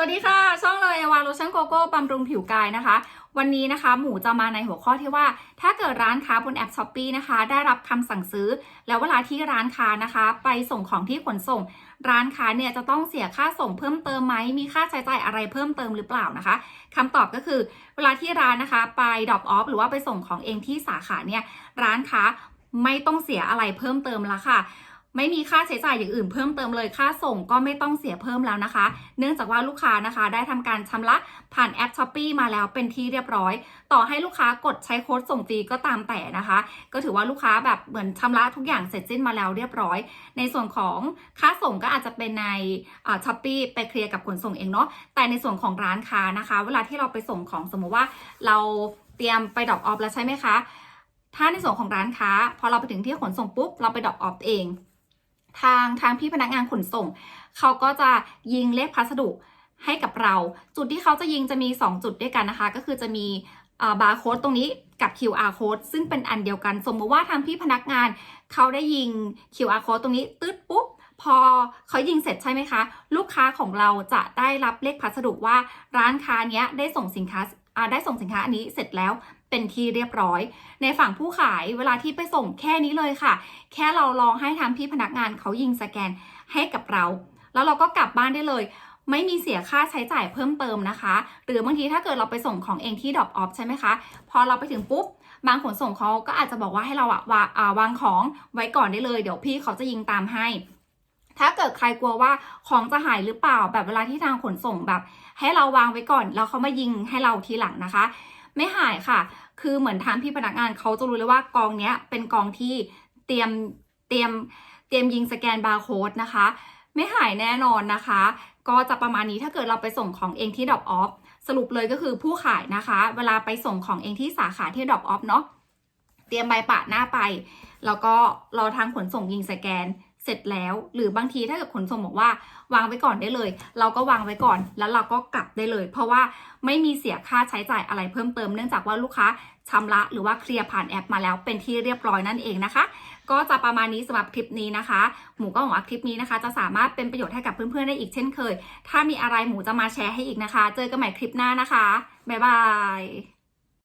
สวัสดีค่ะ ช่องเลย วาโลชั่นโกโก้บำรุงผิวกายนะคะ วันนี้นะคะหมูจะมาในหัวข้อที่ว่า ถ้าเกิดร้านค้าบนแอปช้อปปีนะคะ ได้รับคำสั่งซื้อ แล้วเวลาที่ร้านค้านะคะ ไปส่งของที่ขนส่ง ร้านค้าเนี่ยจะต้องเสียค่าส่งเพิ่มเติมไหมมีค่าใช้จ่ายอะไรเพิ่มเติมหรือเปล่านะคะคำตอบก็คือ เวลาที่ร้านนะคะ ไปดรอปออฟหรือว่าไปส่งของเองที่สาขาเนี่ยร้านค้าไม่ต้องเสียอะไรเพิ่มเติมละค่ะ ไม่มีค่าใช้จ่ายอย่างอื่นเพิ่มเติมเลยค่าส่งก็ไม่ต้องเสียเพิ่มแล้วนะคะ เนื่องจากว่าลูกค้านะคะ ได้ทำการชำระผ่านแอป s h อ p e e มาแล้วเป็นที่เรียบร้อย ต่อให้ลูกค้ากดใช้โค้ดส่งฟรีก็ตามแต่นะคะ ก็ถือว่าลูกค้าแบบเหมือนชำระทุกอย่างเสร็จสิ้นมาแล้วเรียบร้อย ในส่วนของค่าส่งก็อาจจะเป็นในช้อปปีไปเคลียร์กับขนส่งเองเนาะแต่ในส่วนของร้านค้านะคะ เวลาที่เราไปส่งของสมมุติว่าเราเตรียมไปดรอปออฟแล้วใช่ไหมคะถ้าในส่วนของร้านค้า พอเราไปถึงที่ขนส่งปุ๊บเราไปดรอปออฟเอง ทางทางพี่พนักงานขนส่ง เขาก็จะยิงเลขพัสดุให้กับเรา จุดที่เขาจะยิงจะมี 2 จุดด้วยกันนะคะ ก็คือจะมีบาร์โค้ดตรงนี้กับ QR code ซึ่งเป็นอันเดียวกัน สมมติว่าทางพี่พนักงานเขาได้ยิง QR code ตรงนี้ตึ๊ดปุ๊บพอเขายิงเสร็จใช่ไหมคะ ลูกค้าของเราจะได้รับเลขพัสดุว่าร้านค้าเนี้ยได้ส่งสินค้า ได้ส่งสินค้าอันนี้เสร็จแล้วเป็นที่เรียบร้อย ในฝั่งผู้ขายเวลาที่ไปส่งแค่นี้เลยค่ะ แค่เราลองให้ทางพี่พนักงานเขายิงสแกนให้กับเรา แล้วเราก็กลับบ้านได้เลย ไม่มีเสียค่าใช้จ่ายเพิ่มเติมนะคะ หรือบางทีถ้าเกิดเราไปส่งของเองที่ดรอปออฟใช่ไหมคะ พอเราไปถึงปุ๊บบางขนส่งเขาก็อาจจะบอกว่าให้เราอะวาวางของไว้ก่อนได้เลย เดี๋ยวพี่เขาจะยิงตามให้ ถ้าเกิดใครกลัวว่าของจะหายหรือเปล่าแบบเวลาที่ทางขนส่งแบบ ให้เราวางไว้ก่อน แล้วเขามายิงให้เราทีหลังนะคะ ไม่หายค่ะ คือเหมือนทางพี่พนักงานเขาจะรู้เลยว่ากองเนี้ยเป็นกองที่เตรียมเตรียมเตรียมยิงสแกนบาร์โค้ดนะคะ ไม่หายแน่นอนนะคะ ก็จะประมาณนี้ถ้าเกิดเราไปส่งของเองที่ดรอปออฟสรุปเลยก็คือผู้ขายนะคะ เวลาไปส่งของเองที่สาขาที่ดรอปออฟเนาะเตรียมใบปะหน้าไป แล้วก็รอทางขนส่งยิงสแกน เสร็จแล้ว หรือบางทีถ้าเกิดขนส่งบอกว่า วางไว้ก่อนได้เลย เราก็วางไว้ก่อน แล้วเราก็กลับได้เลย เพราะว่าไม่มีเสียค่าใช้จ่ายอะไรเพิ่มเติมเนื่องจากว่าลูกค้าชำระหรือว่าเคลียร์ผ่านแอปมาแล้วเป็นที่เรียบร้อยนั่นเองนะคะ ก็จะประมาณนี้สำหรับคลิปนี้นะคะ หมูก็หวังว่าคลิปนี้นะคะ จะสามารถเป็นประโยชน์ให้กับเพื่อนๆได้อีกเช่นเคย ถ้ามีอะไรหมูจะมาแชร์ให้อีกนะคะ เจอกันใหม่คลิปหน้านะคะบ๊ายบาย